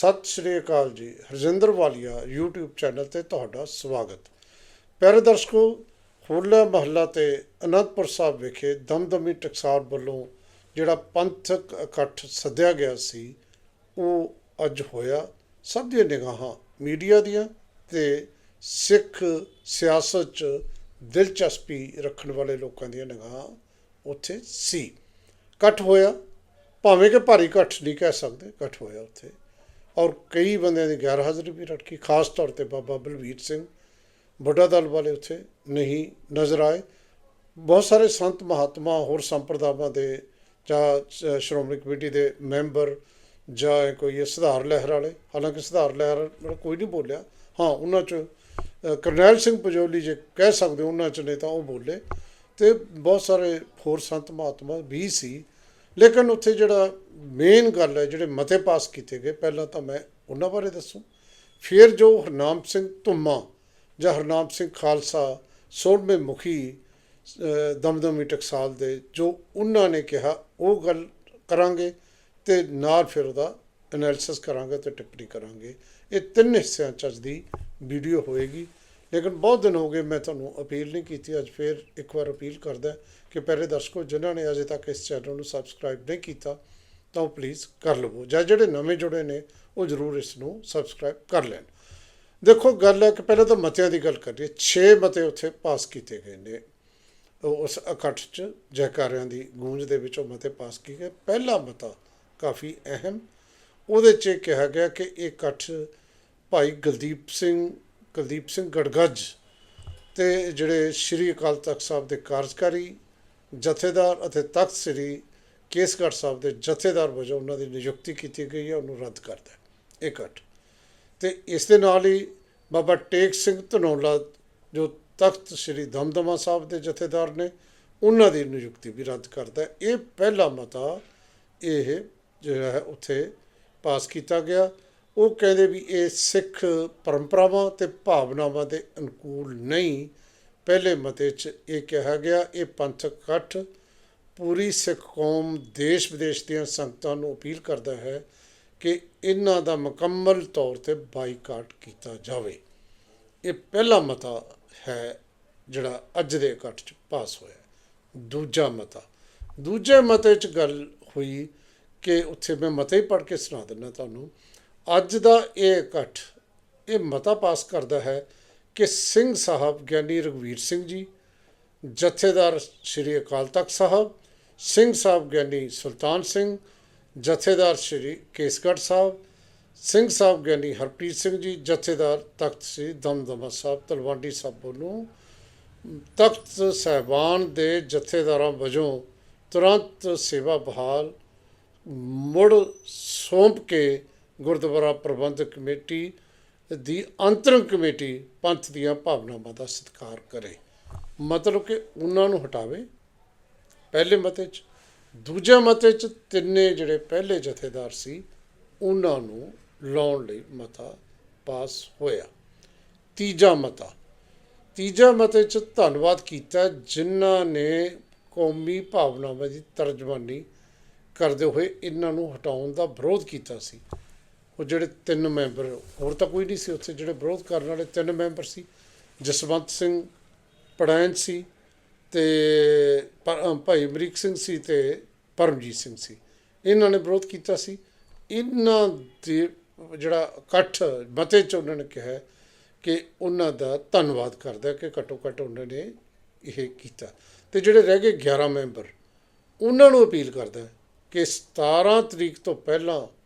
ਸਤਿ ਸ਼੍ਰੀ ਅਕਾਲ ਜੀ। ਹਰਜਿੰਦਰ ਵਾਲੀਆ, YouTube channel ਤੇ ਤੁਹਾਡਾ ਸਵਾਗਤ। ਪਿਆਰੇ ਦਰਸ਼ਕੋ ਹੋਲਾ ਮਹੱਲਾ ਤੇ ਅਨੰਦਪੁਰ ਸਾਹਿਬ ਵਿਖੇ ਦਮਦਮੀ ਟਕਸਾਲ ਵੱਲੋਂ ਜਿਹੜਾ ਪੰਥਕ ਇਕੱਠ ਸੱਦਿਆ ਗਿਆ ਸੀ, ਉਹ ਅੱਜ ਹੋਇਆ। ਸਭ ਦੀਆਂ ਨਿਗਾਹਾਂ ਮੀਡੀਆ ਦੀਆਂ ਤੇ ਸਿੱਖ ਸਿਆਸਤ 'ਚ ਦਿਲਚਸਪੀ ਰੱਖਣ ਵਾਲੇ ਲੋਕਾਂ ਦੀਆਂ ਨਿਗਾਹਾਂ ਉੱਥੇ ਸੀ। ਇਕੱਠ ਹੋਇਆ। ਭਾਵੇਂ ਕਿ ਭਾਰੀ ਇਕੱਠ ਨਹੀਂ ਕਹਿ ਸਕਦੇ, ਇਕੱਠ ਹੋਇਆ ਉੱਥੇ। ਔਰ ਕਈ ਬੰਦਿਆਂ ਦੀ ਗੈਰ ਹਾਜ਼ਰੀ ਵੀ ਰਟਕੀ ਖਾਸ ਤੌਰ ਤੇ ਬਾਬਾ ਬਲਵੀਰ ਸਿੰਘ ਵੱਡਾ ਦਲ ਵਾਲੇ ਉੱਥੇ ਨਹੀਂ ਨਜ਼ਰ ਆਏ। ਬਹੁਤ ਸਾਰੇ ਸੰਤ ਮਹਾਤਮਾ ਹੋਰ ਸੰਪਰਦਾਵਾਂ ਦੇ ਜਾਂ ਸ਼੍ਰੋਮਣੀ ਕਮੇਟੀ ਦੇ ਮੈਂਬਰ ਜਾਂ ਇਹ ਕੋਈ ਇਹ ਸੁਧਾਰ ਲਹਿਰ ਵਾਲੇ ਹਾਲਾਂਕਿ ਸੁਧਾਰ ਲਹਿਰ ਵਾਲਾ ਕੋਈ ਨਹੀਂ ਬੋਲਿਆ। ਹਾਂ ਉਹਨਾਂ ਚ ਕਰਨੈਲ ਸਿੰਘ ਪਜੋਲੀ ਜੇ ਕਹਿ ਸਕਦੇ ਹੋ, ਉਹਨਾਂ ਚ ਨੇ ਤਾਂ ਉਹ ਬੋਲੇ। ਤੇ ਬਹੁਤ ਸਾਰੇ ਹੋਰ ਸੰਤ ਮਹਾਤਮਾ ਵੀ ਸੀ। ਲੇਕਿਨ ਉੱਥੇ ਜਿਹੜਾ ਮੇਨ ਗੱਲ ਹੈ ਜਿਹੜੇ ਮਤੇ ਪਾਸ ਕੀਤੇ ਗਏ, ਪਹਿਲਾਂ ਤਾਂ ਮੈਂ ਉਹਨਾਂ ਬਾਰੇ ਦੱਸੂ। ਫਿਰ ਜੋ ਹਰਨਾਮ ਸਿੰਘ ਧੁੰਮਾ ਜਾਂ ਹਰਨਾਮ ਸਿੰਘ ਖਾਲਸਾ, ਸੋਲਵੇਂ ਮੁਖੀ ਦਮਦਮੀ ਟਕਸਾਲ ਦੇ ਜੋ ਉਹਨਾਂ ਨੇ ਕਿਹਾ, ਉਹ ਗੱਲ ਕਰਾਂਗੇ ਤੇ ਨਾਲ ਫਿਰ ਉਹਦਾ ਐਨਾਲਿਸਿਸ ਕਰਾਂਗੇ ਤੇ ਟਿੱਪਣੀ ਕਰਾਂਗੇ। ਇਹ ਤਿੰਨ ਹਿੱਸਿਆਂ ਚ ਅੱਜ ਦੀ ਵੀਡੀਓ ਹੋਏਗੀ। ਲੇਕਿਨ ਬਹੁਤ ਦਿਨ ਹੋ ਗਏ, ਮੈਂ ਤੁਹਾਨੂੰ ਅਪੀਲ ਨਹੀਂ ਕੀਤੀ, ਅੱਜ ਫਿਰ ਇੱਕ ਵਾਰ ਅਪੀਲ ਕਰਦਾ ਕਿ ਪਹਿਲੇ ਦਰਸ਼ਕੋ, ਜਿਨ੍ਹਾਂ ਨੇ ਅਜੇ ਤੱਕ ਇਸ ਚੈਨਲ ਨੂੰ ਸਬਸਕ੍ਰਾਈਬ ਨਹੀਂ ਕੀਤਾ ਤਾਂ ਉਹ ਪਲੀਜ਼ ਕਰ ਲਵੋ। ਜਾਂ ਜਿਹੜੇ ਨਵੇਂ ਜੁੜੇ ਨੇ, ਉਹ ਜ਼ਰੂਰ ਇਸ ਨੂੰ ਸਬਸਕ੍ਰਾਈਬ ਕਰ ਲੈਣ। ਦੇਖੋ, ਗੱਲ ਹੈ ਕਿ ਪਹਿਲਾਂ ਤਾਂ ਮਤਿਆਂ ਦੀ ਗੱਲ ਕਰੀਏ 6 ਮਤੇ ਉੱਥੇ ਪਾਸ ਕੀਤੇ ਗਏ ਨੇ। ਉਸ ਇਕੱਠ 'ਚ ਜੈਕਾਰਿਆਂ ਦੀ ਗੂੰਜ ਦੇ ਵਿੱਚ ਉਹ ਮਤੇ ਪਾਸ ਕੀਤੇ ਗਏ। ਪਹਿਲਾ ਮਤਾ ਕਾਫੀ ਅਹਿਮ। ਉਹਦੇ 'ਚ ਇਹ ਕਿਹਾ ਗਿਆ ਕਿ ਇਹ ਇਕੱਠ ਭਾਈ ਗੁਲਦੀਪ ਸਿੰਘ ਕੁਲਦੀਪ ਸਿੰਘ ਗੜਗੱਜ ਤੇ ਜਿਹੜੇ ਸ਼੍ਰੀ ਅਕਾਲ ਤਖਤ ਸਾਹਿਬ ਦੇ ਕਾਰਜਕਾਰੀ, ਜਥੇਦਾਰ ਅਤੇ ਤਖਤ ਸ੍ਰੀ ਕੇਸਗੜ੍ਹ ਸਾਹਿਬ ਦੇ ਜਥੇਦਾਰ ਵਜੋਂ ਉਹਨਾਂ ਦੀ ਨਿਯੁਕਤੀ ਕੀਤੀ ਗਈ ਹੈ, ਉਹਨੂੰ ਰੱਦ ਕਰਦਾ ਹੈ ਇਹ ਇਕੱਠ ਤੇ ਇਸ ਦੇ ਨਾਲ ਹੀ ਬਾਬਾ ਟੇਕ ਸਿੰਘ ਧਨੌਲਾ, ਜੋ ਤਖਤ ਸ੍ਰੀ ਦਮਦਮਾ ਸਾਹਿਬ ਦੇ ਜਥੇਦਾਰ ਨੇ, ਉਹਨਾਂ ਦੀ ਨਿਯੁਕਤੀ ਵੀ ਰੱਦ ਕਰਦਾ ਹੈ ਇਹ ਪਹਿਲਾ ਮਤਾ ਇਹ ਜਿਹੜਾ ਹੈ, ਉੱਥੇ ਪਾਸ ਕੀਤਾ ਗਿਆ। ਉਹ ਕਹਿੰਦੇ ਵੀ ਇਹ ਸਿੱਖ ਪਰੰਪਰਾਵਾਂ ਤੇ ਭਾਵਨਾਵਾਂ ਦੇ ਅਨੁਕੂਲ ਨਹੀਂ। ਪਹਿਲੇ ਮਤੇ 'ਚ ਇਹ ਕਿਹਾ ਗਿਆ, ਇਹ ਪੰਥਕ ਇਕੱਠ ਪੂਰੀ ਸਿੱਖ ਕੌਮ ਦੇਸ਼ ਵਿਦੇਸ਼ ਦੀਆਂ ਸੰਗਤਾਂ ਨੂੰ ਅਪੀਲ ਕਰਦਾ ਹੈ ਕਿ ਇਹਨਾਂ ਦਾ ਮੁਕੰਮਲ ਤੌਰ ਤੇ ਬਾਈਕਾਟ ਕੀਤਾ ਜਾਵੇ। ਇਹ ਪਹਿਲਾ ਮਤਾ ਹੈ ਜਿਹੜਾ ਅੱਜ ਦੇ ਇਕੱਠ 'ਚ ਪਾਸ ਹੋਇਆ ਦੂਜਾ ਮਤਾ। ਦੂਜੇ ਮਤੇ 'ਚ ਗੱਲ ਹੋਈ ਕਿ ਉੱਥੇ ਮੈਂ ਮਤੇ ਹੀ ਪੜ੍ਹ ਕੇ ਸੁਣਾ ਦਿੰਦਾ ਤੁਹਾਨੂੰ। ਅੱਜ ਦਾ ਇਹ ਇਕੱਠ, ਇਹ ਮਤਾ ਪਾਸ ਕਰਦਾ ਹੈ ਕਿ ਸਿੰਘ ਸਾਹਿਬ ਗਿਆਨੀ ਰਘਵੀਰ ਸਿੰਘ ਜੀ, ਜਥੇਦਾਰ ਸ੍ਰੀ ਅਕਾਲ ਤਖਤ ਸਾਹਿਬ ਸਿੰਘ ਸਾਹਿਬ ਗਿਆਨੀ ਸੁਲਤਾਨ ਸਿੰਘ, ਜਥੇਦਾਰ ਸ੍ਰੀ ਕੇਸਗੜ੍ਹ ਸਾਹਿਬ, ਸਿੰਘ ਸਾਹਿਬ ਗਿਆਨੀ ਹਰਪ੍ਰੀਤ ਸਿੰਘ ਜੀ, ਜਥੇਦਾਰ ਤਖਤ ਸ੍ਰੀ ਦਮਦਮਾ ਸਾਹਿਬ, ਤਲਵੰਡੀ ਸਾਹਿਬ ਨੂੰ ਤਖਤ ਸਹਿਬਾਨ ਦੇ ਜਥੇਦਾਰਾਂ ਵਜੋਂ ਤੁਰੰਤ ਸੇਵਾ ਬਹਾਲ, ਮੁੜ ਸੌਂਪ ਕੇ ਗੁਰਦੁਆਰਾ ਪ੍ਰਬੰਧਕ ਕਮੇਟੀ ਦੀ ਅੰਤਰੰਗ ਕਮੇਟੀ ਪੰਥ ਦੀਆਂ ਭਾਵਨਾਵਾਂ ਦਾ ਸਤਿਕਾਰ ਕਰੇ। ਮਤਲਬ ਕਿ ਉਹਨਾਂ ਨੂੰ ਹਟਾਵੇ। ਪਹਿਲੇ ਮਤੇ 'ਚ। ਦੂਜੇ ਮਤੇ 'ਚ ਤਿੰਨੇ ਜਿਹੜੇ ਪਹਿਲੇ ਜਥੇਦਾਰ ਸੀ, ਉਹਨਾਂ ਨੂੰ ਲਾਉਣ ਲਈ ਮਤਾ ਪਾਸ ਹੋਇਆ। ਤੀਜਾ ਮਤਾ। ਤੀਜਾ ਮਤੇ 'ਚ ਧੰਨਵਾਦ ਕੀਤਾ ਜਿਨ੍ਹਾਂ ਨੇ ਕੌਮੀ ਭਾਵਨਾਵਾਂ ਦੀ ਤਰਜਮਾਨੀ ਕਰਦੇ ਹੋਏ ਇਹਨਾਂ ਨੂੰ ਹਟਾਉਣ ਦਾ ਵਿਰੋਧ ਕੀਤਾ ਸੀ। ਉਹ ਜਿਹੜੇ ਤਿੰਨ ਮੈਂਬਰ, ਹੋਰ ਤਾਂ ਕੋਈ ਨਹੀਂ ਸੀ ਉੱਥੇ ਜਿਹੜੇ ਵਿਰੋਧ ਕਰਨ ਵਾਲੇ ਤਿੰਨ ਮੈਂਬਰ ਸੀ। ਜਸਵੰਤ ਸਿੰਘ ਪੜੈਨ ਸੀ ਤੇ ਭਾਈ ਅਮਰੀਕ ਸਿੰਘ ਸੀ ਤੇ ਪਰਮਜੀਤ ਸਿੰਘ ਸੀ। ਇਹਨਾਂ ਨੇ ਵਿਰੋਧ ਕੀਤਾ ਸੀ। ਇਹਨਾਂ ਦੇ ਜਿਹੜਾ ਇਕੱਠ ਮਤੇ ਚ ਉਹਨਾਂ ਨੇ ਕਿਹਾ ਕਿ ਉਹਨਾਂ ਦਾ ਧੰਨਵਾਦ ਕਰਦਾ ਕਿ ਘੱਟੋ ਘੱਟ ਉਹਨਾਂ ਨੇ ਇਹ ਕੀਤਾ। ਤੇ ਜਿਹੜੇ ਰਹਿ ਗਏ 11 ਮੈਂਬਰ, ਉਹਨਾਂ ਨੂੰ ਅਪੀਲ ਕਰਦਾ ਕਿ 17 ਤਰੀਕ ਤੋਂ ਪਹਿਲਾਂ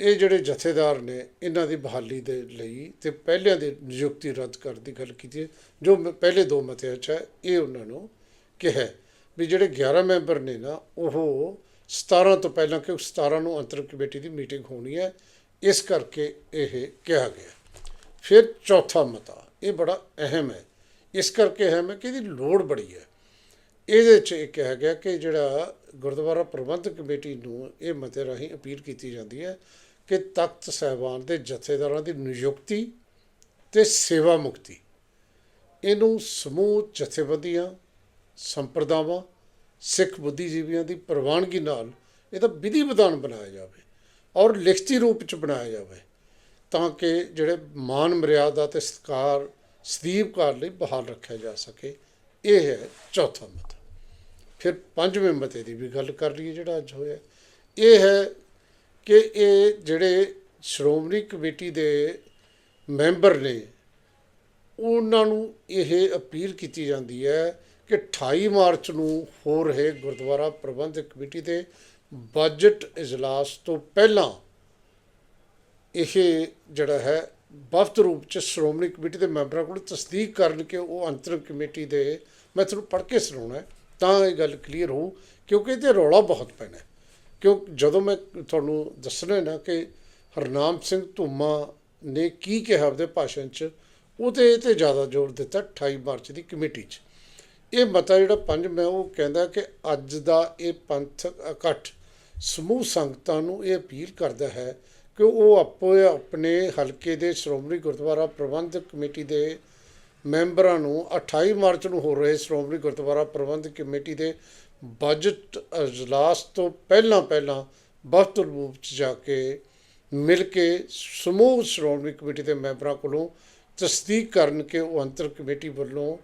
ਇਹ ਜਿਹੜੇ ਜਥੇਦਾਰ ਨੇ, ਇਹਨਾਂ ਦੀ ਬਹਾਲੀ ਦੇ ਲਈ ਤੇ ਪਹਿਲਿਆਂ ਦੀ ਨਿਯੁਕਤੀ ਰੱਦ ਕਰਨ ਦੀ ਗੱਲ ਕੀਤੀ ਜੋ ਮ- ਪਹਿਲੇ ਦੋ ਮਤਿਆਂ 'ਚ ਹੈ, ਇਹ ਉਹਨਾਂ ਨੂੰ ਕਿਹਾ ਵੀ ਜਿਹੜੇ 11 ਮੈਂਬਰ ਨੇ ਨਾ, ਉਹ 17 ਤੋਂ ਪਹਿਲਾਂ, ਕਿ 17 ਨੂੰ ਅੰਤਰ ਕਮੇਟੀ ਦੀ ਮੀਟਿੰਗ ਹੋਣੀ ਹੈ, ਇਸ ਕਰਕੇ ਇਹ ਕਿਹਾ ਗਿਆ। ਫਿਰ ਚੌਥਾ ਮਤਾ, ਇਹ ਬੜਾ ਅਹਿਮ ਹੈ। ਇਸ ਕਰਕੇ ਅਹਿਮ ਹੈ ਕਿ ਇਹਦੀ ਲੋੜ ਬੜੀ ਹੈ। ਇਹਦੇ 'ਚ ਇਹ ਕਿਹਾ ਗਿਆ ਕਿ ਜਿਹੜਾ ਗੁਰਦੁਆਰਾ ਪ੍ਰਬੰਧਕ ਕਮੇਟੀ ਨੂੰ ਇਹ ਮਤੇ ਰਾਹੀਂ ਅਪੀਲ ਕੀਤੀ ਜਾਂਦੀ ਹੈ ਕਿ ਤਖਤ ਸਹਿਬਾਨ ਦੇ ਜਥੇਦਾਰਾਂ ਦੀ ਨਿਯੁਕਤੀ ਤੇ ਸੇਵਾ ਮੁਕਤੀ, ਇਹਨੂੰ ਸਮੂਹ ਜਥੇਬੰਦੀਆਂ ਸੰਪਰਦਾਵਾਂ, ਸਿੱਖ ਬੁੱਧੀਜੀਵੀਆਂ ਦੀ ਪ੍ਰਵਾਨਗੀ ਨਾਲ ਇਹਦਾ ਵਿਧੀ ਵਿਧਾਨ ਬਣਾਇਆ ਜਾਵੇ ਔਰ ਲਿਖਤੀ ਰੂਪ ਚ ਬਣਾਇਆ ਜਾਵੇ ਤਾਂ ਕਿ ਜਿਹੜੇ ਮਾਨ ਮਰਿਆਦਾ ਤੇ ਸਤਿਕਾਰ ਸਦੀਪ ਕਾਲ ਲਈ ਬਹਾਲ ਰੱਖਿਆ ਜਾ ਸਕੇ। ਇਹ ਹੈ ਚੌਥਾ ਮਤਾ। ਫਿਰ ਪੰਜਵੇਂ ਮਤੇ ਦੀ ਵੀ ਗੱਲ ਕਰ ਲਈਏ ਜਿਹੜਾ ਅੱਜ ਹੋਇਆ। ਇਹ ਹੈ ਕਿ ਇਹ ਜਿਹੜੇ ਸ਼੍ਰੋਮਣੀ ਕਮੇਟੀ ਦੇ ਮੈਂਬਰ ਨੇ, ਉਹਨਾਂ ਨੂੰ ਇਹ ਅਪੀਲ ਕੀਤੀ ਜਾਂਦੀ ਹੈ ਕਿ 28 ਮਾਰਚ ਨੂੰ ਹੋ ਰਹੇ ਗੁਰਦੁਆਰਾ ਪ੍ਰਬੰਧਕ ਕਮੇਟੀ ਦੇ ਬਜਟ ਇਜਲਾਸ ਤੋਂ ਪਹਿਲਾਂ ਇਹ ਜਿਹੜਾ ਹੈ, ਵਫਦ ਰੂਪ ਚ ਸ਼੍ਰੋਮਣੀ ਕਮੇਟੀ ਦੇ ਮੈਂਬਰਾਂ ਕੋਲ ਤਸਦੀਕ ਕਰਨ ਕਿ ਉਹ ਅੰਤਰ ਕਮੇਟੀ ਦੇ, ਮੈਂ ਤੁਹਾਨੂੰ ਪੜ੍ਹ ਕੇ ਸੁਣਾਉਣਾ ਤਾਂ ਇਹ ਗੱਲ ਕਲੀਅਰ ਹੋਊ, ਕਿਉਂਕਿ ਇਹਦੇ ਰੌਲਾ ਬਹੁਤ ਪੈਣਾ ਕਿਉਂ, ਜਦੋਂ ਮੈਂ ਤੁਹਾਨੂੰ ਦੱਸਣਾ ਨਾ ਕਿ ਹਰਨਾਮ ਸਿੰਘ ਧੂਮਾ ਨੇ ਕੀ ਕਿਹਾ ਆਪਦੇ ਭਾਸ਼ਣ 'ਚ ਉਹਤੇ ਇਹ ਤੇ ਜ਼ਿਆਦਾ ਜ਼ੋਰ ਦਿੱਤਾ 28 ਮਾਰਚ ਦੀ ਕਮੇਟੀ 'ਚ। ਇਹ ਮਤਾ ਜਿਹੜਾ ਪੰਜ, ਮੈਂ ਉਹ ਕਹਿੰਦਾ ਕਿ ਅੱਜ ਦਾ ਇਹ ਪੰਥਕ ਇਕੱਠ ਸਮੂਹ ਸੰਗਤਾਂ ਨੂੰ ਇਹ ਅਪੀਲ ਕਰਦਾ ਹੈ ਕਿ ਉਹ ਆਪੋ ਆਪਣੇ ਹਲਕੇ ਦੇ ਸ਼੍ਰੋਮਣੀ ਗੁਰਦੁਆਰਾ ਪ੍ਰਬੰਧਕ ਕਮੇਟੀ ਦੇ ਮੈਂਬਰਾਂ ਨੂੰ 28 ਮਾਰਚ ਨੂੰ ਹੋ ਰਹੇ ਸ਼੍ਰੋਮਣੀ ਗੁਰਦੁਆਰਾ ਪ੍ਰਬੰਧਕ ਕਮੇਟੀ ਦੇ ਬਜਟ ਅਜਲਾਸ ਤੋਂ ਪਹਿਲਾਂ ਪਹਿਲਾਂ ਵਕਤ ਰੂਪ ਚ ਜਾ ਕੇ ਮਿਲ ਕੇ ਸਮੂਹ ਸ਼੍ਰੋਮਣੀ ਕਮੇਟੀ ਦੇ ਮੈਂਬਰਾਂ ਕੋਲੋਂ ਤਸਦੀਕ ਕਰਨ ਕਿ ਉਹ ਅੰਤਰ ਕਮੇਟੀ ਵੱਲੋਂ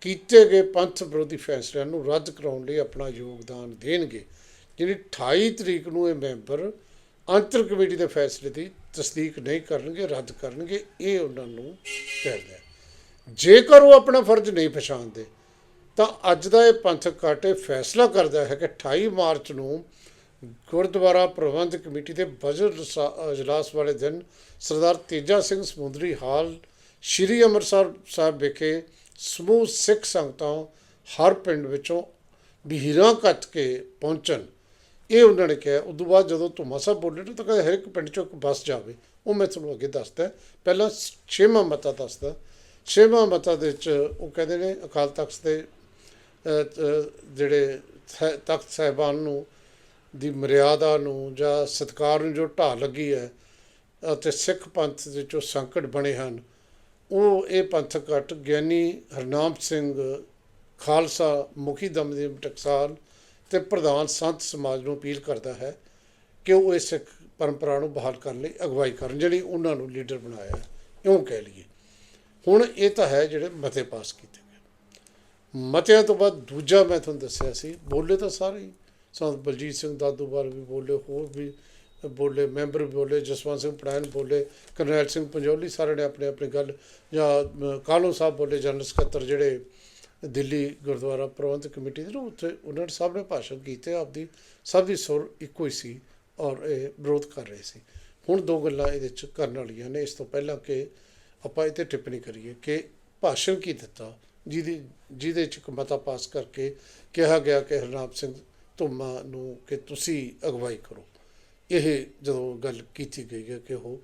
ਕੀਤੇ ਗਏ ਪੰਥ ਵਿਰੋਧੀ ਫੈਸਲਿਆਂ ਨੂੰ ਰੱਦ ਕਰਾਉਣ ਲਈ ਆਪਣਾ ਯੋਗਦਾਨ ਦੇਣਗੇ। ਜਿਹੜੀ 28 ਤਰੀਕ ਨੂੰ ਇਹ ਮੈਂਬਰ ਅੰਤਰ ਕਮੇਟੀ ਦੇ ਫੈਸਲੇ ਦੀ ਤਸਦੀਕ ਨਹੀਂ ਕਰਨਗੇ, ਰੱਦ ਕਰਨਗੇ, ਇਹ ਉਹਨਾਂ ਨੂੰ ਕਹਿੰਦਾ ਹੈ ਜੇਕਰ ਉਹ ਆਪਣਾ ਫਰਜ਼ ਨਹੀਂ ਪਛਾਣਦੇ, ਤਾਂ ਅੱਜ ਦਾ ਇਹ ਪੰਥਕ ਕਾਟੇ ਫੈਸਲਾ ਕਰਦਾ ਹੈ ਕਿ 28 ਮਾਰਚ ਨੂੰ ਗੁਰਦੁਆਰਾ ਪ੍ਰਬੰਧਕ ਕਮੇਟੀ ਦੇ ਬਜਟ ਰਸਾ- ਵਾਲੇ ਦਿਨ ਸਰਦਾਰ ਤੇਜਾ ਸਿੰਘ ਸਮੁੰਦਰੀ ਹਾਲ, ਸ਼੍ਰੀ ਅੰਮ੍ਰਿਤਸਰ ਸਾਹਿਬ ਵਿਖੇ ਸਮੂਹ ਸਿੱਖ ਸੰਗਤਾਂ ਹਰ ਪਿੰਡ ਵਿੱਚੋਂ ਬਹੀਰਾਂ ਕੱਟ ਕੇ ਪਹੁੰਚਣ। ਇਹ ਉਹਨਾਂ ਨੇ ਕਿਹਾ। ਉਦੋਂ ਬਾਅਦ ਜਦੋਂ ਧੁਮਾ ਸਾਹਿਬ ਬੋਲੇ ਨਾ ਤਾਂ ਕਹਿੰਦੇ ਹਰ ਇੱਕ ਪਿੰਡ ਚੋਂ ਇੱਕ ਬੱਸ ਜਾਵੇ। ਉਹ ਮੈਂ ਤੁਹਾਨੂੰ ਅੱਗੇ ਦੱਸਦਾ। ਪਹਿਲਾਂ ਛੇਵਾਂ ਮਤਾ ਦੱਸਦਾ। ਛੇਵਾਂ ਮਤਾ ਦੇ ਵਿੱਚ ਉਹ ਕਹਿੰਦੇ ਨੇ ਅਕਾਲ ਤਖਤ ਦੇ ਜਿਹੜੇ th- ਤਖਤ ਸਾਹਿਬਾਨ ਨੂੰ, ਦੀ ਮਰਿਆਦਾ ਨੂੰ ਜਾਂ ਸਤਕਾਰ ਨੂੰ ਜੋ ਢਾਹ ਲੱਗੀ ਹੈ ਅਤੇ ਸਿੱਖ ਪੰਥ ਦੇ ਜੋ ਸੰਕਟ ਬਣੇ ਹਨ ਉਹ ਇਹ ਪੰਥਕ ਘਟ ਗਿਆਨੀ ਹਰਨਾਮ ਸਿੰਘ ਖਾਲਸਾ ਮੁਖੀ ਦਮਦਮੀ ਟਕਸਾਲ ਤੇ ਪ੍ਰਧਾਨ ਸੰਤ ਸਮਾਜ ਨੂੰ ਅਪੀਲ ਕਰਦਾ ਹੈ ਕਿ ਉਹ ਇਸ ਸਿੱਖ ਪਰੰਪਰਾ ਨੂੰ ਬਹਾਲ ਕਰਨ ਲਈ ਅਗਵਾਈ ਕਰਨ ਜਿਹੜੀ ਉਹਨਾਂ ਨੂੰ ਲੀਡਰ ਬਣਾਇਆ ਹੈ, ਇਉਂ ਕਹਿ ਲਈਏ। ਹੁਣ ਇਹ ਤਾਂ ਹੈ ਜਿਹੜੇ ਮਤੇ ਪਾਸ ਕੀਤੇ ਗਏ। ਮਤਿਆਂ ਤੋਂ ਬਾਅਦ ਦੂਜਾ ਮੈਂ ਤੁਹਾਨੂੰ ਦੱਸਿਆ ਸੀ ਬੋਲੇ ਤਾਂ ਸਾਰੇ ਹੀ। ਸੰਤ ਬਲਜੀਤ ਸਿੰਘ ਦਾਦੂਵਾਲ ਵੀ ਬੋਲੇ ਹੋਰ ਵੀ ਬੋਲੇ, ਮੈਂਬਰ ਬੋਲੇ, ਜਸਵੰਤ ਸਿੰਘ ਪੜਾਇਨ ਬੋਲੇ, ਕਰਨੈਲ ਸਿੰਘ ਪੰਜੋਲੀ ਸਾਰਿਆਂ ਨੇ ਆਪਣੇ ਆਪਣੀ ਗੱਲ, ਜਾਂ ਕਾਲੋ ਸਾਹਿਬ ਬੋਲੇ, ਜਨਰਲ ਸਕੱਤਰ ਜਿਹੜੇ ਦਿੱਲੀ ਗੁਰਦੁਆਰਾ ਪ੍ਰਬੰਧਕ ਕਮੇਟੀ ਦੇ ਨਾ, ਉੱਥੇ ਉਹਨਾਂ ਨੇ ਸਭ ਨੇ ਭਾਸ਼ਣ ਕੀਤੇ ਆਪਦੀ ਸਭ ਦੀ ਸੁਰ ਇੱਕੋ ਹੀ ਸੀ ਔਰ ਇਹ ਵਿਰੋਧ ਕਰ ਰਹੇ ਸੀ। ਹੁਣ ਦੋ ਗੱਲਾਂ ਇਹਦੇ ਚ ਕਰਨ ਵਾਲੀਆਂ ਨੇ, ਇਸ ਤੋਂ ਪਹਿਲਾਂ ਕਿ ਆਪਾਂ ਇਹ 'ਤੇ ਟਿੱਪਣੀ ਕਰੀਏ ਕਿ ਭਾਸ਼ਣ ਕੀ ਦਿੱਤਾ, ਜਿਹਦੀ, ਜਿਹਦੇ ਚ ਇੱਕ ਮਤਾ ਪਾਸ ਕਰਕੇ ਕਿਹਾ ਗਿਆ ਕਿ ਹਰਨਾਮ ਸਿੰਘ ਧੁੰਮਾ ਨੂੰ ਕਿ ਤੁਸੀਂ ਅਗਵਾਈ ਕਰੋ। ਇਹ ਜਦੋਂ ਗੱਲ ਕੀਤੀ ਗਈ ਹੈ ਕਿ ਉਹ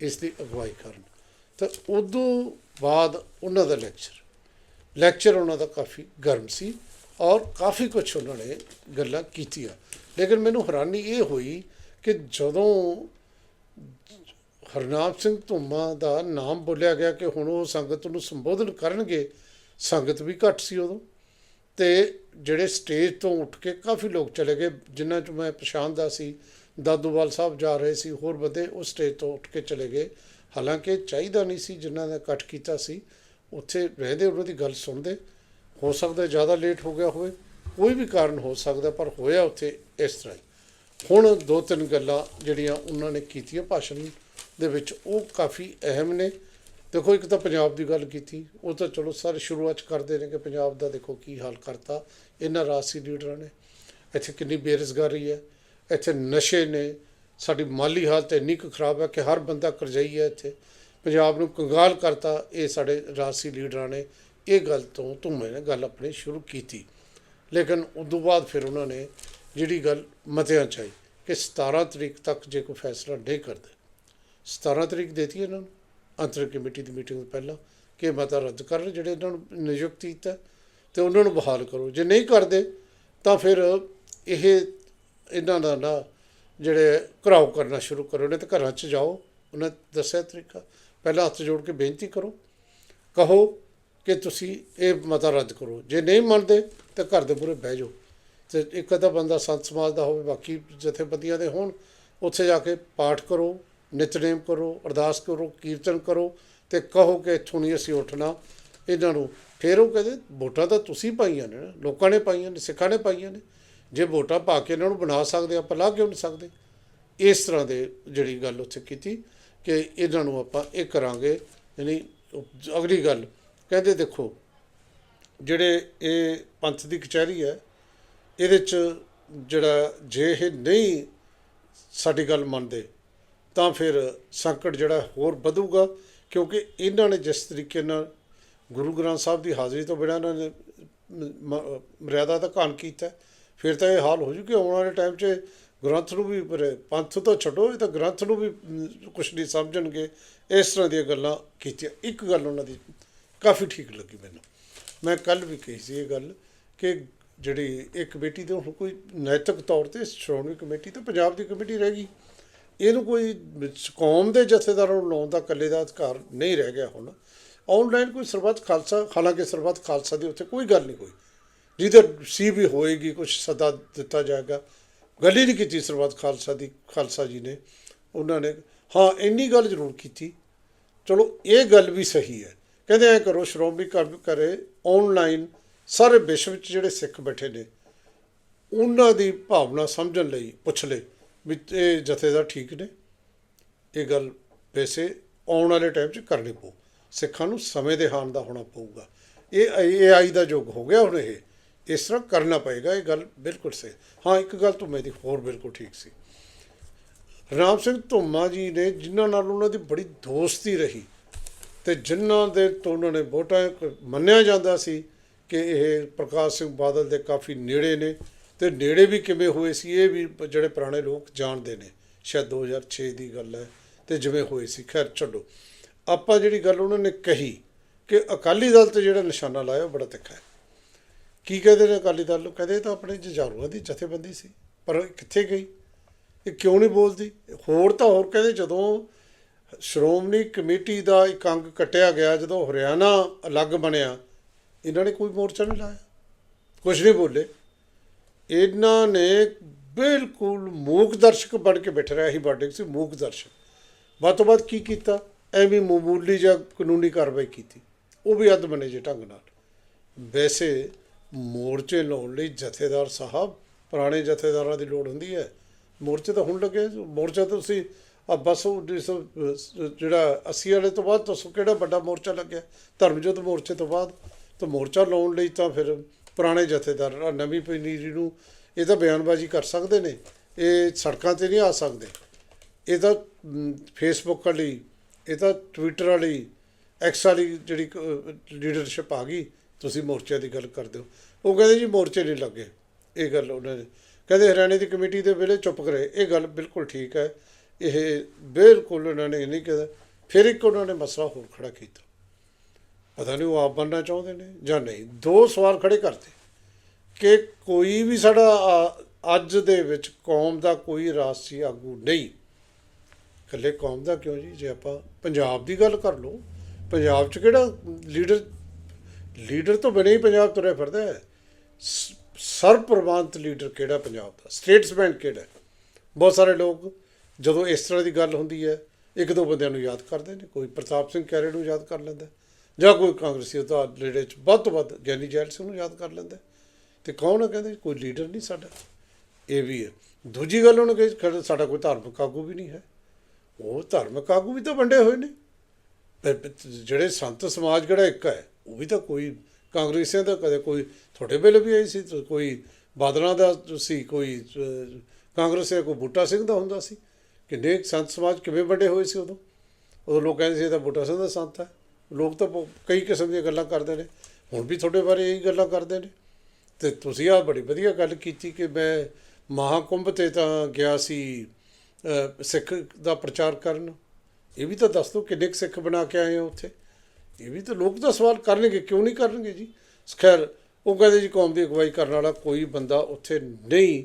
ਇਸ ਦੀ ਅਗਵਾਈ ਕਰਨ, ਤਾਂ ਉਦੋਂ ਬਾਅਦ ਉਹਨਾਂ ਦਾ ਲੈਕਚਰ ਲੈਕਚਰ ਉਹਨਾਂ ਦਾ ਕਾਫੀ ਗਰਮ ਸੀ ਔਰ ਕਾਫੀ ਕੁਝ ਉਹਨਾਂ ਨੇ ਗੱਲਾਂ ਕੀਤੀਆਂ। ਲੇਕਿਨ ਮੈਨੂੰ ਹੈਰਾਨੀ ਇਹ ਹੋਈ ਕਿ ਜਦੋਂ ਹਰਨਾਮ ਸਿੰਘ ਧੁੰਮਾ ਦਾ ਨਾਮ ਬੋਲਿਆ ਗਿਆ ਕਿ ਹੁਣ ਉਹ ਸੰਗਤ ਨੂੰ ਸੰਬੋਧਨ ਕਰਨਗੇ, ਸੰਗਤ ਵੀ ਘੱਟ ਸੀ ਉਦੋਂ। ਤੇ ਜਿਹੜੇ ਸਟੇਜ ਤੋਂ ਉੱਠ ਕੇ ਕਾਫੀ ਲੋਕ ਚਲੇ ਗਏ, ਜਿਨ੍ਹਾਂ ਚ ਮੈਂ ਪਛਾਣਦਾ ਸੀ ਦਾਦੂਵਾਲ ਸਾਹਿਬ ਜਾ ਰਹੇ ਸੀ, ਹੋਰ ਬੰਦੇ ਉਹ ਸਟੇਜ ਤੋਂ ਉੱਠ ਕੇ ਚਲੇ ਗਏ। ਹਾਲਾਂਕਿ ਚਾਹੀਦਾ ਨਹੀਂ ਸੀ, ਜਿਨ੍ਹਾਂ ਨੇ ਇਕੱਠ ਕੀਤਾ ਸੀ, ਉੱਥੇ ਰਹਿੰਦੇ, ਉਹਨਾਂ ਦੀ ਗੱਲ ਸੁਣਦੇ। ਹੋ ਸਕਦਾ ਜ਼ਿਆਦਾ ਲੇਟ ਹੋ ਗਿਆ ਹੋਵੇ, ਕੋਈ ਵੀ ਕਾਰਨ ਹੋ ਸਕਦਾ, ਪਰ ਹੋਇਆ ਉੱਥੇ ਇਸ ਤਰ੍ਹਾਂ ਹੀ। ਹੁਣ ਦੋ ਤਿੰਨ ਗੱਲਾਂ ਜਿਹੜੀਆਂ ਉਹਨਾਂ ਨੇ ਕੀਤੀਆਂ ਭਾਸ਼ਣ ਦੇ ਵਿੱਚ, ਉਹ ਕਾਫੀ ਅਹਿਮ ਨੇ। ਦੇਖੋ, ਇੱਕ ਤਾਂ ਪੰਜਾਬ ਦੀ ਗੱਲ ਕੀਤੀ, ਉਹ ਤਾਂ ਚਲੋ ਸਾਰੇ ਸ਼ੁਰੂਆਤ 'ਚ ਕਰਦੇ ਨੇ ਕਿ ਪੰਜਾਬ ਦਾ ਦੇਖੋ ਕੀ ਹਾਲ ਕਰਤਾ ਇਹਨਾਂ ਰਾਜਸੀ ਲੀਡਰਾਂ ਨੇ। ਇੱਥੇ ਕਿੰਨੀ ਬੇਰੁਜ਼ਗਾਰੀ ਹੈ ਇੱਥੇ ਨਸ਼ੇ ਨੇ, ਸਾਡੀ ਮਾਲੀ ਹਾਲਤ ਇੰਨੀ ਕੁ ਖਰਾਬ ਹੈ ਕਿ ਹਰ ਬੰਦਾ ਕਰਜ਼ਾਈ ਹੈ ਇੱਥੇ। ਪੰਜਾਬ ਨੂੰ ਕੰਗਾਲ ਕਰਤਾ ਇਹ ਸਾਡੇ ਰਾਜਸੀ ਲੀਡਰਾਂ ਨੇ। ਇਹ ਗੱਲ ਤੋਂ ਧੁੰਮੇ ਨੇ ਗੱਲ ਆਪਣੀ ਸ਼ੁਰੂ ਕੀਤੀ। ਲੇਕਿਨ ਉਦੋਂ ਬਾਅਦ ਫਿਰ ਉਹਨਾਂ ਨੇ ਜਿਹੜੀ ਗੱਲ ਮਤਿਆਂ ਚ ਆਈ ਕਿ 17 ਤਰੀਕ ਤੱਕ ਜੇ ਕੋਈ ਫੈਸਲਾ ਨਹੀਂ ਕਰਦੇ। 17 ਤਰੀਕ ਦੇਤੀ ਇਹਨਾਂ ਨੂੰ। ਅੰਤਰ ਕਮੇਟੀ ਦੀ ਮੀਟਿੰਗ ਤੋਂ ਪਹਿਲਾਂ ਕਿ ਇਹ ਮਤਾ ਰੱਦ ਕਰਨ ਜਿਹੜੇ ਇਹਨਾਂ ਨੂੰ ਨਿਯੁਕਤ ਕੀਤਾ ਤੇ ਉਹਨਾਂ ਨੂੰ ਬਹਾਲ ਕਰੋ। ਜੇ ਨਹੀਂ ਕਰਦੇ ਤਾਂ ਫਿਰ ਇਹ ਇਹਨਾਂ ਦਾ ਨਾ ਜਿਹੜੇ ਘਰਾਓ ਕਰਨਾ ਸ਼ੁਰੂ ਕਰੋ ਨੇ ਤੇ ਘਰਾਂ 'ਚ ਜਾਓ। ਉਹਨਾਂ ਦੱਸਿਆ ਤਰੀਕਾ। ਪਹਿਲਾਂ ਹੱਥ ਜੋੜ ਕੇ ਬੇਨਤੀ ਕਰੋ। ਕਹੋ ਕਿ ਤੁਸੀਂ ਇਹ ਮਤਾ ਰੱਦ ਕਰੋ। ਜੇ ਨਹੀਂ ਮੰਨਦੇ ਤਾਂ ਘਰ ਦੇ ਪੂਰੇ ਬਹਿ ਜਾਓ। ਤੇ ਇੱਕ ਅੱਧਾ ਬੰਦਾ ਸੰਤ ਸਮਾਜ ਦਾ ਹੋਵੇ ਬਾਕੀ ਜਥੇਬੰਦੀਆਂ ਦੇ ਹੋਣ ਉੱਥੇ ਜਾ ਕੇ ਪਾਠ ਕਰੋ ਨਿਤਨੇਮ ਕਰੋ ਅਰਦਾਸ ਕਰੋ ਕੀਰਤਨ ਕਰੋ ਤੇ ਕਹੋ ਕਿ ਇੱਥੋਂ ਨਹੀਂ ਅਸੀਂ ਉੱਠਣਾ। ਇਹਨਾਂ ਨੂੰ ਫਿਰ ਉਹ ਕਹਿੰਦੇ ਵੋਟਾਂ ਤਾਂ ਤੁਸੀਂ ਪਾਈਆਂ ਨੇ ਨਾ, ਲੋਕਾਂ ਨੇ ਪਾਈਆਂ ਨੇ ਸਿੱਖਾਂ ਨੇ ਪਾਈਆਂ ਨੇ। ਜੇ ਵੋਟਾਂ ਪਾ ਕੇ ਇਹਨਾਂ ਨੂੰ ਬਣਾ ਸਕਦੇ ਆਪਾਂ ਲਾ ਕਿਉਂ ਨਹੀਂ ਸਕਦੇ? ਇਸ ਤਰ੍ਹਾਂ ਦੇ ਜਿਹੜੀ ਗੱਲ ਉੱਥੇ ਕੀਤੀ ਕਿ ਇਹਨਾਂ ਨੂੰ ਆਪਾਂ ਇਹ ਕਰਾਂਗੇ, ਯਾਨੀ ਅਗਲੀ ਗੱਲ, ਕਹਿੰਦੇ ਦੇਖੋ, ਜਿਹੜੇ ਇਹ ਪੰਥ ਦੀ ਕਚਹਿਰੀ ਹੈ, ਇਹਦੇ ਚ ਜਿਹੜਾ ਜੇ ਇਹ ਨਹੀਂ ਸਾਡੀ ਗੱਲ ਮੰਨਦੇ, ਤਾਂ ਫਿਰ ਸੰਕਟ ਜਿਹੜਾ ਹੋਰ ਵਧੂਗਾ, ਕਿਉਂਕਿ ਇਹਨਾਂ ਨੇ ਜਿਸ ਤਰੀਕੇ ਨਾਲ ਗੁਰੂ ਗ੍ਰੰਥ ਸਾਹਿਬ ਦੀ ਹਾਜ਼ਰੀ ਤੋਂ ਬਿਨਾਂ ਇਹਨਾਂ ਨੇ ਮ- ਮਰਿਆਦਾ ਦਾ ਘਾਣ ਕੀਤਾ। ਫਿਰ ਤਾਂ ਇਹ ਹਾਲ ਹੋ ਜੂ ਕਿ ਆਉਣ ਵਾਲੇ ਟਾਈਮ 'ਚ ਗ੍ਰੰਥ ਨੂੰ ਵੀ ਪਰ ਪੰਥ ਤੋਂ ਛੱਡੋ, ਇਹ ਤਾਂ ਗ੍ਰੰਥ ਨੂੰ ਵੀ ਕੁਛ ਨਹੀਂ ਸਮਝਣਗੇ। ਇਸ ਤਰ੍ਹਾਂ ਦੀਆਂ ਗੱਲਾਂ ਕੀਤੀਆਂ। ਇੱਕ ਗੱਲ ਉਹਨਾਂ ਦੀ ਕਾਫੀ ਠੀਕ ਲੱਗੀ ਮੈਨੂੰ। ਮੈਂ ਕੱਲ ਵੀ ਕਹੀ ਸੀ ਇਹ ਗੱਲ ਕਿ ਜਿਹੜੀ ਇਹ ਕਮੇਟੀ ਦੇ ਹੁਣ ਕੋਈ ਨੈਤਿਕ ਤੌਰ ਤੇ ਸ਼੍ਰੋਮਣੀ ਕਮੇਟੀ ਤੇ ਪੰਜਾਬ ਦੀ ਕਮੇਟੀ ਰਹਿ ਗਈ। ਇਹਨੂੰ ਕੋਈ ਕੌਮ ਦੇ ਜਥੇਦਾਰਾਂ ਨੂੰ ਲਾਉਣ ਦਾ ਇਕੱਲੇ ਦਾ ਅਧਿਕਾਰ ਨਹੀਂ ਰਹਿ ਗਿਆ ਹੁਣ। ਆਨਲਾਈਨ ਕੋਈ ਸਰਬੱਤ ਖਾਲਸਾ, ਹਾਲਾਂਕਿ ਸਰਬੱਤ ਖਾਲਸਾ ਦੀ ਉੱਥੇ ਕੋਈ ਗੱਲ ਨਹੀਂ ਹੋਈ। ਜਿਹਦੇ ਸੀ ਵੀ ਹੋਏਗੀ ਕੁਝ ਸਦਾ ਦਿੱਤਾ ਜਾਏਗਾ। ਗੱਲ ਹੀ ਨਹੀਂ ਕੀਤੀ ਸਰਬੱਤ ਖਾਲਸਾ ਦੀ, ਖਾਲਸਾ ਜੀ ਨੇ। ਉਹਨਾਂ ਨੇ, ਹਾਂ, ਇੰਨੀ ਗੱਲ ਜ਼ਰੂਰ ਕੀਤੀ। ਚਲੋ, ਇਹ ਗੱਲ ਵੀ ਸਹੀ ਹੈ। ਕਹਿੰਦੇ ਐ ਕਰੋ, ਸ਼੍ਰੋਮਣੀ ਕਰ ਕਰੇ ਆਨਲਾਈਨ ਸਾਰੇ ਵਿਸ਼ਵ ਵਿੱਚ ਜਿਹੜੇ ਸਿੱਖ ਬੈਠੇ ਨੇ, ਉਹਨਾਂ ਦੀ ਭਾਵਨਾ ਸਮਝਣ ਲਈ ਪੁੱਛ ਲੈ ਵੀ ਇਹ ਜਥੇਦਾਰ ਠੀਕ ਨੇ। ਇਹ ਗੱਲ ਵੈਸੇ ਆਉਣ ਵਾਲੇ ਟਾਈਮ 'ਚ ਕਰਨੀ ਪਊ। ਸਿੱਖਾਂ ਨੂੰ ਸਮੇਂ ਦੇ ਹਾਨ ਦਾ ਹੋਣਾ ਪਊਗਾ। ਇਹ ਏਆਈ ਦਾ ਯੁੱਗ ਹੋ ਗਿਆ ਹੁਣ ਇਹ। ਇਸ ਤਰ੍ਹਾਂ ਕਰਨਾ ਪਏਗਾ, ਇਹ ਗੱਲ ਬਿਲਕੁਲ ਸਹੀ। ਹਾਂ, ਇੱਕ ਗੱਲ ਤੋਂ ਮੇਰੀ ਹੋਰ ਬਿਲਕੁਲ ਠੀਕ ਸੀ। ਰਾਮ ਸਿੰਘ ਧੁੰਮਾ ਜੀ ਨੇ ਜਿਨ੍ਹਾਂ ਨਾਲ ਉਹਨਾਂ ਦੀ ਬੜੀ ਦੋਸਤੀ ਰਹੀ ਤੇ ਜਿਨ੍ਹਾਂ ਦੇ ਤੋਂ ਉਹਨਾਂ ਨੇ ਵੋਟਾਂ ਮੰਨਿਆ ਜਾਂਦਾ ਸੀ ਕਿ ਇਹ ਪ੍ਰਕਾਸ਼ ਸਿੰਘ ਬਾਦਲ ਦੇ ਕਾਫੀ ਨੇੜੇ ਨੇ ਤੇ ਨੇੜੇ ਵੀ ਕਿਵੇਂ ਹੋਏ ਸੀ, ਇਹ ਵੀ ਜਿਹੜੇ ਪੁਰਾਣੇ ਲੋਕ ਜਾਣਦੇ ਨੇ। ਸ਼ਾਇਦ 2006 ਦੀ ਗੱਲ ਹੈ ਤੇ ਜਿਵੇਂ ਹੋਏ ਸੀ। ਖੈਰ, ਛੱਡੋ। ਆਪਾਂ ਜਿਹੜੀ ਗੱਲ ਉਹਨਾਂ ਨੇ ਕਹੀ ਕਿ ਅਕਾਲੀ ਦਲ ਤੇ ਜਿਹੜਾ ਨਿਸ਼ਾਨਾ ਲਾਇਆ ਉਹ ਬੜਾ ਤਿੱਖਾ ਹੈ। ਕੀ ਕਹਿੰਦੇ ਨੇ ਅਕਾਲੀ ਦਲ? ਨੂੰ ਕਹਿੰਦੇ ਇਹ ਤਾਂ ਆਪਣੇ ਜਜ਼ਾਰੂਆਂ ਦੀ ਜਥੇਬੰਦੀ ਸੀ, ਪਰ ਕਿੱਥੇ ਗਈ? ਇਹ ਕਿਉਂ ਨਹੀਂ ਬੋਲਦੀ? ਹੋਰ ਤਾਂ ਹੋਰ ਕਹਿੰਦੇ, ਜਦੋਂ ਸ਼੍ਰੋਮਣੀ ਕਮੇਟੀ ਦਾ ਇੱਕ ਅੰਗ ਕੱਟਿਆ ਗਿਆ, ਜਦੋਂ ਹਰਿਆਣਾ ਅਲੱਗ ਬਣਿਆ, ਇਹਨਾਂ ਨੇ ਕੋਈ ਮੋਰਚਾ ਨਹੀਂ ਲਾਇਆ। ਕੁਝ ਨਹੀਂ ਬੋਲੇ। ਇਹਨਾਂ ਨੇ ਬਿਲਕੁਲ ਮੂਕ ਦਰਸ਼ਕ ਬਣ ਕੇ ਬੈਠ ਰਿਹਾ ਸੀ ਬਾਰਡਿੰਗ ਸੀ, ਮੂਕ ਦਰਸ਼ਕ। ਵੱਧ ਤੋਂ ਵੱਧ ਕੀ ਕੀਤਾ? ਐਵੇਂ ਮਾਮੂਲੀ ਜਾਂ ਕਾਨੂੰਨੀ ਕਾਰਵਾਈ ਕੀਤੀ। ਉਹ ਵੀ ਅੱਧ ਬਣੇ ਜੇ ਢੰਗ ਨਾਲ। ਵੈਸੇ ਮੋਰਚੇ ਲਾਉਣ ਲਈ ਜਥੇਦਾਰ ਸਾਹਿਬ ਪੁਰਾਣੇ ਜਥੇਦਾਰਾਂ ਦੀ ਲੋੜ ਹੁੰਦੀ ਹੈ। ਮੋਰਚੇ ਤਾਂ ਹੁਣ ਲੱਗੇ ਮੋਰਚਾ ਤਾਂ ਤੁਸੀਂ ਆ ਬਸ ਉਹ ਜਿਸ, ਜਿਹੜਾ 80 ਵਾਲੇ ਤੋਂ ਬਾਅਦ ਤੁਸੀਂ ਕਿਹੜਾ ਵੱਡਾ ਮੋਰਚਾ ਲੱਗਿਆ? ਧਰਮਜੋਤ ਮੋਰਚੇ ਤੋਂ ਬਾਅਦ। ਤਾਂ ਮੋਰਚਾ ਲਾਉਣ ਲਈ ਤਾਂ ਫਿਰ ਪੁਰਾਣੇ ਜਥੇਦਾਰ ਨਵੀਂ ਪਨੀਰੀ ਨੂੰ ਇਹ ਤਾਂ ਬਿਆਨਬਾਜ਼ੀ ਕਰ ਸਕਦੇ ਨੇ। ਇਹ ਸੜਕਾਂ ਤੇ ਨਹੀਂ ਆ ਸਕਦੇ। ਇਹ ਤਾਂ ਫੇਸਬੁੱਕ ਵਾਲੀ ਇਹ ਤਾਂ ਟਵਿੱਟਰ ਵਾਲੀ ਐਕਸ ਵਾਲੀ ਜਿਹੜੀ ਲੀਡਰਸ਼ਿਪ ਆ ਗਈ। ਤੁਸੀਂ ਮੋਰਚੇ ਦੀ ਗੱਲ ਕਰਦੇ ਹੋ। ਉਹ ਕਹਿੰਦੇ ਜੀ ਮੋਰਚੇ ਨਹੀਂ ਲੱਗੇ। ਇਹ ਗੱਲ ਉਹਨਾਂ ਨੇ। ਕਹਿੰਦੇ ਹਰਿਆਣੇ ਦੀ ਕਮੇਟੀ ਦੇ ਵੇਲੇ ਚੁੱਪ ਕਰੇ। ਇਹ ਗੱਲ ਬਿਲਕੁਲ ਠੀਕ ਹੈ। ਇਹ ਬਿਲਕੁਲ ਉਹਨਾਂ ਨੇ ਨਹੀਂ ਕਿਹਾ। ਫਿਰ ਇੱਕ ਉਹਨਾਂ ਨੇ ਮਸਲਾ ਹੋਰ ਖੜਾ ਕੀਤਾ। ਪਤਾ ਨਹੀਂ ਉਹ ਆਪ ਬਣਨਾ ਚਾਹੁੰਦੇ ਨੇ ਜਾਂ ਨਹੀਂ। ਦੋ ਸਵਾਲ ਖੜੇ ਕਰਤੇ ਕਿ ਕੋਈ ਵੀ ਸਾਡਾ ਅੱਜ ਦੇ ਵਿੱਚ ਕੌਮ ਦਾ ਕੋਈ ਰਾਸ਼ਟਰੀ ਆਗੂ ਨਹੀਂ। ਇਕੱਲੇ ਕੌਮ ਦਾ ਕਿਉਂ ਜੀ? ਜੇ ਆਪਾਂ ਪੰਜਾਬ ਦੀ ਗੱਲ ਕਰ ਲਓ। ਪੰਜਾਬ 'ਚ ਕਿਹੜਾ ਲੀਡਰ ਲੀਡਰ ਤੋਂ ਬਿਨਾਂ ਹੀ ਪੰਜਾਬ ਤੁਰਿਆ ਫਿਰਦਾ ਹੈ। ਸ- ਸਰਪ੍ਰਵਾਨਤ ਲੀਡਰ ਕਿਹੜਾ ਪੰਜਾਬ ਦਾ? ਸਟੇਟਸਮੈਨ ਕਿਹੜਾ ਬਹੁਤ ਸਾਰੇ ਲੋਕ ਜਦੋਂ ਇਸ ਤਰ੍ਹਾਂ ਦੀ ਗੱਲ ਹੁੰਦੀ ਹੈ, ਇੱਕ ਦੋ ਬੰਦਿਆਂ ਨੂੰ ਯਾਦ ਕਰਦੇ ਨੇ। ਕੋਈ ਪ੍ਰਤਾਪ ਸਿੰਘ ਕੈਰੇ ਨੂੰ ਯਾਦ ਕਰ ਲੈਂਦਾ ਜਾਂ ਕੋਈ ਕਾਂਗਰਸੀ ਉਹਦਾ ਲੇੜੇ ਚ ਵੱਧ ਤੋਂ ਵੱਧ ਗਿਆਨੀ ਜੈਲ ਸਿੰਘ ਨੂੰ ਯਾਦ ਕਰ ਲੈਂਦਾ ਹੈ। ਤੇ ਕੌਣ ਹੈ ਕਹਿੰਦੇ? ਕੋਈ ਲੀਡਰ ਨਹੀਂ ਸਾਡਾ। ਇਹ ਵੀ ਹੈ। ਦੂਜੀ ਗੱਲ ਉਹਨੇ ਕਿ ਸਾਡਾ ਕੋਈ ਧਾਰਮਿਕ ਆਗੂ ਵੀ ਨਹੀਂ ਹੈ। ਉਹ ਧਾਰਮਿਕ ਆਗੂ ਵੀ ਤਾਂ ਵੰਡੇ ਹੋਏ ਨੇ। ਜਿਹੜੇ ਸੰਤ ਸਮਾਜ ਜਿਹੜਾ ਇੱਕ ਹੈ ਉਹ ਵੀ ਤਾਂ ਕੋਈ ਕਾਂਗਰਸੀਆਂ ਦਾ ਕਦੇ ਕੋਈ ਤੁਹਾਡੇ ਵੇਲੇ ਵੀ ਆਈ ਸੀ ਕੋਈ ਬਾਦਲਾਂ ਦਾ ਸੀ ਕੋਈ ਅਹ, ਕਾਂਗਰਸ ਦਾ ਕੋਈ ਬੂਟਾ ਸਿੰਘ ਦਾ ਹੁੰਦਾ ਸੀ? ਕਿੰਨੇ ਸੰਤ ਸਮਾਜ ਕਿਵੇਂ ਵੱਡੇ ਹੋਏ ਸੀ ਉਦੋਂ? ਉਦੋਂ ਲੋਕ ਕਹਿੰਦੇ ਸੀ ਇਹ ਤਾਂ ਬੂਟਾ ਸਿੰਘ ਦਾ ਸੰਤ ਹੈ। ਲੋਕ ਤਾਂ ਬਹੁ- ਕਈ ਕਿਸਮ ਦੀਆਂ ਗੱਲਾਂ ਕਰਦੇ ਨੇ। ਹੁਣ ਵੀ ਤੁਹਾਡੇ ਬਾਰੇ ਇਹੀ ਗੱਲਾਂ ਕਰਦੇ ਨੇ। ਤੇ ਤੁਸੀਂ ਆ ਬੜੀ ਵਧੀਆ ਗੱਲ ਕੀਤੀ ਕਿ ਮੈਂ ਮਹਾਕੁੰਭ ਤੇ ਤਾਂ ਗਿਆ ਸੀ ਸਿੱਖ ਦਾ ਪ੍ਰਚਾਰ ਕਰਨ। ਇਹ ਵੀ ਤਾਂ ਦੱਸ ਦਿਓ ਕਿੰਨੇ ਕੁ ਸਿੱਖ ਬਣਾ ਕੇ ਆਏ ਹੋ ਉੱਥੇ? ਇਹ ਵੀ ਤਾਂ ਲੋਕ ਤਾਂ ਸਵਾਲ ਕਰਨਗੇ, ਕਿਉਂ ਨਹੀਂ ਕਰਨਗੇ ਜੀ? ਖੈਰ, ਉਹ ਕਹਿੰਦੇ ਜੀ ਕੌਮ ਦੀ ਅਗਵਾਈ ਕਰਨ ਵਾਲਾ ਕੋਈ ਬੰਦਾ ਉੱਥੇ ਨਹੀਂ,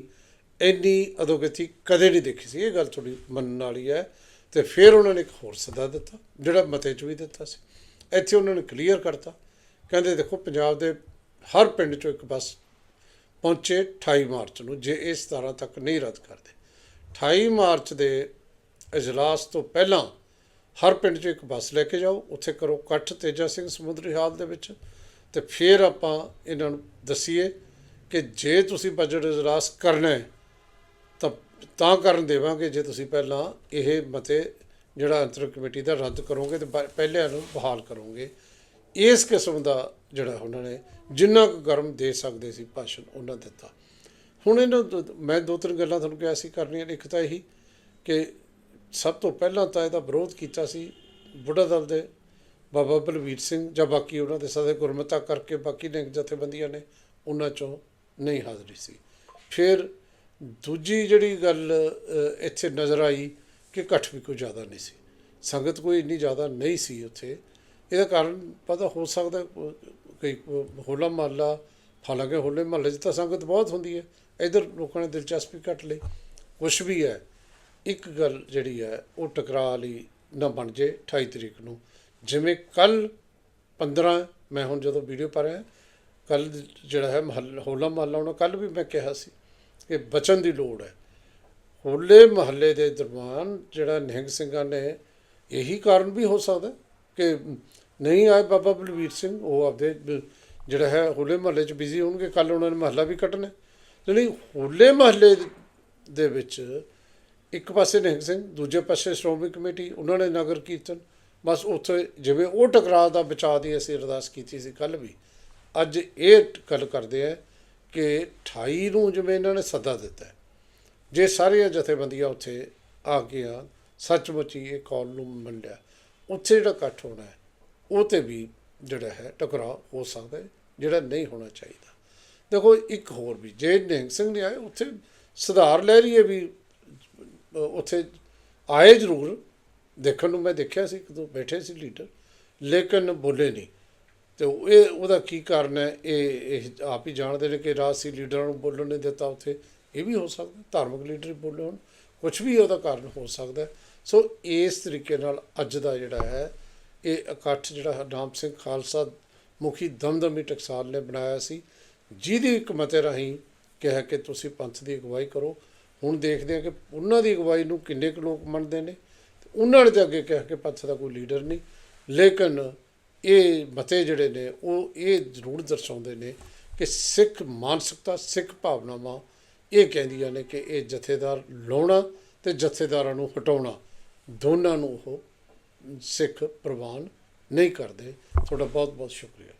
ਇੰਨੀ ਅਧੋਗਤੀ ਕਦੇ ਨਹੀਂ ਦੇਖੀ ਸੀ। ਇਹ ਗੱਲ ਤੁਹਾਡੀ ਮੰਨਣ ਵਾਲੀ ਹੈ। ਤੇ ਫਿਰ ਉਹਨਾਂ ਨੇ ਇੱਕ ਹੋਰ ਸੱਦਾ ਦਿੱਤਾ, ਜਿਹੜਾ ਮਤੇ 'ਚ ਵੀ ਦਿੱਤਾ ਸੀ। ਇੱਥੇ ਉਹਨਾਂ ਨੇ ਕਲੀਅਰ ਕਰਤਾ। ਕਹਿੰਦੇ ਦੇਖੋ, ਪੰਜਾਬ ਦੇ ਹਰ ਪਿੰਡ 'ਚੋਂ ਇੱਕ ਬੱਸ ਪਹੁੰਚੇ 28 ਮਾਰਚ ਨੂੰ, ਜੇ ਇਹ 17 ਤੱਕ ਨਹੀਂ ਰੱਦ ਕਰਦੇ। 28 ਮਾਰਚ ਦੇ ਇਜਲਾਸ ਤੋਂ ਪਹਿਲਾਂ ਹਰ ਪਿੰਡ 'ਚ ਇੱਕ ਬੱਸ ਲੈ ਕੇ ਜਾਓ, ਉੱਥੇ ਕਰੋ ਇਕੱਠ ਤੇਜਾ ਸਿੰਘ ਸਮੁੰਦਰੀ ਹਾਲ ਦੇ ਵਿੱਚ ਤੇ ਫਿਰ ਆਪਾਂ ਇਹਨਾਂ ਨੂੰ ਦਸੀਏ ਕਿ ਜੇ ਤੁਸੀਂ ਬਜਟ ਇਜਲਾਸ ਕਰਨਾ ਹੈ, ਤਾਂ ਤਾਂ ਕਰਨ ਦੇਵਾਂਗੇ ਜੇ ਤੁਸੀਂ ਪਹਿਲਾਂ ਇਹ ਮਤੇ ਜਿਹੜਾ ਅੰਤਰ ਕਮੇਟੀ ਦਾ ਰੱਦ ਕਰੋਗੇ ਤੇ ਬ- ਪਹਿਲਿਆਂ ਨੂੰ ਬਹਾਲ ਕਰੋਗੇ। ਇਸ ਕਿਸਮ ਦਾ ਜਿਹੜਾ ਉਹਨਾਂ ਨੇ ਜਿੰਨਾ ਕੁ ਗਰਮ ਦੇ ਸਕਦੇ ਸੀ ਭਾਸ਼ਣ ਉਹਨਾਂ ਦਿੱਤਾ। ਹੁਣ ਇਹਨਾਂ ਦੋ- ਮੈਂ ਦੋ ਤਿੰਨ ਗੱਲਾਂ ਤੁਹਾਨੂੰ ਕਿਹਾ ਸੀ ਕਰਨੀਆਂ ਇੱਕ ਤਾਂ ਇਹੀ ਕਿ ਸਭ ਤੋਂ ਪਹਿਲਾਂ ਤਾਂ ਇਹਦਾ ਵਿਰੋਧ ਕੀਤਾ ਸੀ ਬੁੱਢਾ ਦਲ ਦੇ ਬਾਬਾ ਬਲਵੀਰ ਸਿੰਘ ਜਾਂ ਬਾਕੀ ਉਹਨਾਂ ਦੇ ਸਾਰੇ ਗੁਰਮਤਾ ਕਰਕੇ ਬਾਕੀ ਨੇ ਜਥੇਬੰਦੀਆਂ ਨੇ, ਉਹਨਾਂ ਚੋਂ ਨਹੀਂ ਹਾਜ਼ਰੀ ਸੀ। ਫਿਰ ਦੂਜੀ ਜਿਹੜੀ ਗੱਲ ਇੱਥੇ ਨਜ਼ਰ ਆਈ ਕਿ ਇਕੱਠ ਵੀ ਕੋਈ ਜ਼ਿਆਦਾ ਨਹੀਂ ਸੀ। ਸੰਗਤ ਕੋਈ ਇੰਨੀ ਜ਼ਿਆਦਾ ਨਹੀਂ ਸੀ ਉੱਥੇ। ਇਹਦਾ ਕਾਰਨ ਪਤਾ ਹੋ ਸਕਦਾ, ਕਈ ਹੋਲਾ ਮਹੱਲਾ, ਹਾਲਾਂਕਿ ਹੋਲੇ ਮਹੱਲੇ 'ਚ ਤਾਂ ਸੰਗਤ ਬਹੁਤ ਹੁੰਦੀ ਹੈ। ਇਧਰ ਲੋਕਾਂ ਨੇ ਦਿਲਚਸਪੀ ਘੱਟ ਲਈ। ਕੁਛ ਵੀ ਹੈ ਇੱਕ ਗੱਲ ਜਿਹੜੀ ਹੈ, ਉਹ ਟਕਰਾਅ ਵਾਲੀ ਨਾ ਬਣ ਜੇ 28 ਤਰੀਕ ਨੂੰ। ਜਿਵੇਂ ਕੱਲ 15 ਮੈਂ ਹੁਣ ਜਦੋਂ ਵੀਡੀਓ ਪਾ ਰਿਹਾ ਕੱਲ ਜਿਹੜਾ ਹੈ ਮਹੱਲ, ਹੋਲਾ ਮਹੱਲਾ ਉਹਨਾਂ ਕੱਲ ਵੀ ਮੈਂ ਕਿਹਾ ਸੀ ਕਿ ਬਚਨ ਦੀ ਲੋੜ ਹੈ। ਹੋਲੇ ਮਹੱਲੇ ਦੇ ਦਰਮਿਆਨ ਜਿਹੜਾ ਨਿਹੰਗ ਸਿੰਘਾਂ ਨੇ, ਇਹੀ ਕਾਰਨ ਵੀ ਹੋ ਸਕਦਾ ਕਿ ਨਹੀਂ ਆਏ ਬਾਬਾ ਬਲਵੀਰ ਸਿੰਘ, ਉਹ ਆਪਦੇ ਜਿਹੜਾ ਹੈ ਹੋਲੇ ਮਹੱਲੇ 'ਚ ਬਿਜ਼ੀ ਹੋਣਗੇ ਕੱਲ ਉਹਨਾਂ ਨੇ ਮਹੱਲਾ ਵੀ ਕੱਟਣਾ ਜਿਹੜੀ ਹੋਲੇ ਮਹੱਲੇ ਦੇ ਵਿੱਚ ਇੱਕ ਪਾਸੇ ਨਿਹੰਗ ਸਿੰਘ, ਦੂਜੇ ਪਾਸੇ ਸ਼੍ਰੋਮਣੀ ਕਮੇਟੀ, ਉਹਨਾਂ ਨੇ ਨਗਰ ਕੀਰਤਨ। ਬਸ ਉੱਥੇ ਜਿਵੇਂ ਉਹ ਟਕਰਾਅ ਦਾ ਬਚਾਅ ਦੀ ਅਸੀਂ ਅਰਦਾਸ ਕੀਤੀ ਸੀ ਕੱਲ ਵੀ। ਅੱਜ ਇਹ ਗੱਲ ਕਰਦੇ ਆ ਕਿ 28 ਨੂੰ ਜਿਵੇਂ ਇਹਨਾਂ ਨੇ ਸੱਦਾ ਦਿੱਤਾ। ਜੇ ਸਾਰੀਆਂ ਜਥੇਬੰਦੀਆਂ ਉੱਥੇ ਆ ਗਈਆਂ, ਸੱਚਮੁੱਚ ਹੀ ਇਹ ਕਾਲ ਨੂੰ ਮੰਨਿਆ। ਉੱਥੇ ਜਿਹੜਾ ਇਕੱਠ ਹੋਣਾ ਹੈ, ਉਹ ਤੇ ਵੀ ਜਿਹੜਾ ਹੈ ਟਕਰਾਅ ਹੋ ਸਕਦਾ ਜਿਹੜਾ ਨਹੀਂ ਹੋਣਾ ਚਾਹੀਦਾ। ਦੇਖੋ ਇੱਕ ਹੋਰ ਵੀ, ਜੇ ਨਿਹੰਗ ਸਿੰਘ ਨੇ ਆਏ, ਉੱਥੇ ਸੁਧਾਰ ਲਹਿਰੀਏ ਵੀ ਉੱਥੇ ਆਏ ਜ਼ਰੂਰ। ਦੇਖਣ ਨੂੰ ਮੈਂ ਦੇਖਿਆ ਸੀ ਕਦੋਂ ਬੈਠੇ ਸੀ ਲੀਡਰ, ਲੇਕਿਨ ਬੋਲੇ ਨਹੀਂ। ਤੇ ਇਹ, ਉਹਦਾ ਕੀ ਕਾਰਨ ਹੈ? ਇਹ ਇਹ ਆਪ ਹੀ ਜਾਣਦੇ ਨੇ ਕਿ ਰਾਜਸੀ ਲੀਡਰਾਂ ਨੂੰ ਬੋਲਣ ਨਹੀਂ ਦਿੱਤਾ ਉੱਥੇ। ਇਹ ਵੀ ਹੋ ਸਕਦਾ, ਧਾਰਮਿਕ ਲੀਡਰ ਹੀ ਬੋਲੇ ਹੋਣ। ਕੁਝ ਵੀ ਉਹਦਾ ਕਾਰਨ ਹੋ ਸਕਦਾ ਸੋ ਇਸ ਤਰੀਕੇ ਨਾਲ ਅੱਜ ਦਾ ਜਿਹੜਾ ਹੈ, ਇਹ ਇਕੱਠ ਜਿਹੜਾ ਹਰਨਾਮ ਸਿੰਘ ਖਾਲਸਾ ਮੁਖੀ ਦਮਦਮੀ ਟਕਸਾਲ ਨੇ ਬਣਾਇਆ ਸੀ। ਜਿਹਦੀ ਇੱਕ ਮਤੇ ਰਾਹੀਂ ਕਿਹਾ ਕਿ ਤੁਸੀਂ ਪੰਥ ਦੀ ਅਗਵਾਈ ਕਰੋ। ਹੁਣ ਦੇਖਦੇ ਹਾਂ ਕਿ ਉਹਨਾਂ ਦੀ ਅਗਵਾਈ ਨੂੰ ਕਿੰਨੇ ਕੁ ਲੋਕ ਮੰਨਦੇ ਨੇ ਤੇ ਉਹਨਾਂ ਨੇ ਤਾਂ ਅੱਗੇ ਕਿਹਾ ਕਿ ਪੰਥ ਦਾ ਕੋਈ ਲੀਡਰ ਨਹੀਂ। ਲੇਕਿਨ ਇਹ ਮਤੇ ਜਿਹੜੇ ਨੇ, ਉਹ ਇਹ ਜ਼ਰੂਰ ਦਰਸਾਉਂਦੇ ਨੇ ਕਿ ਸਿੱਖ ਮਾਨਸਿਕਤਾ, ਸਿੱਖ ਭਾਵਨਾਵਾਂ ਇਹ ਕਹਿੰਦੀਆਂ ਨੇ ਕਿ ਇਹ ਜਥੇਦਾਰ ਲਾਉਣਾ ਤੇ ਜਥੇਦਾਰਾਂ ਨੂੰ ਹਟਾਉਣਾ। ਦੋਨਾਂ ਨੂੰ ਉਹ ਸਿੱਖ ਪ੍ਰਵਾਨ ਨਹੀਂ ਕਰਦੇ। ਤੁਹਾਡਾ ਬਹੁਤ ਬਹੁਤ ਸ਼ੁਕਰੀਆ।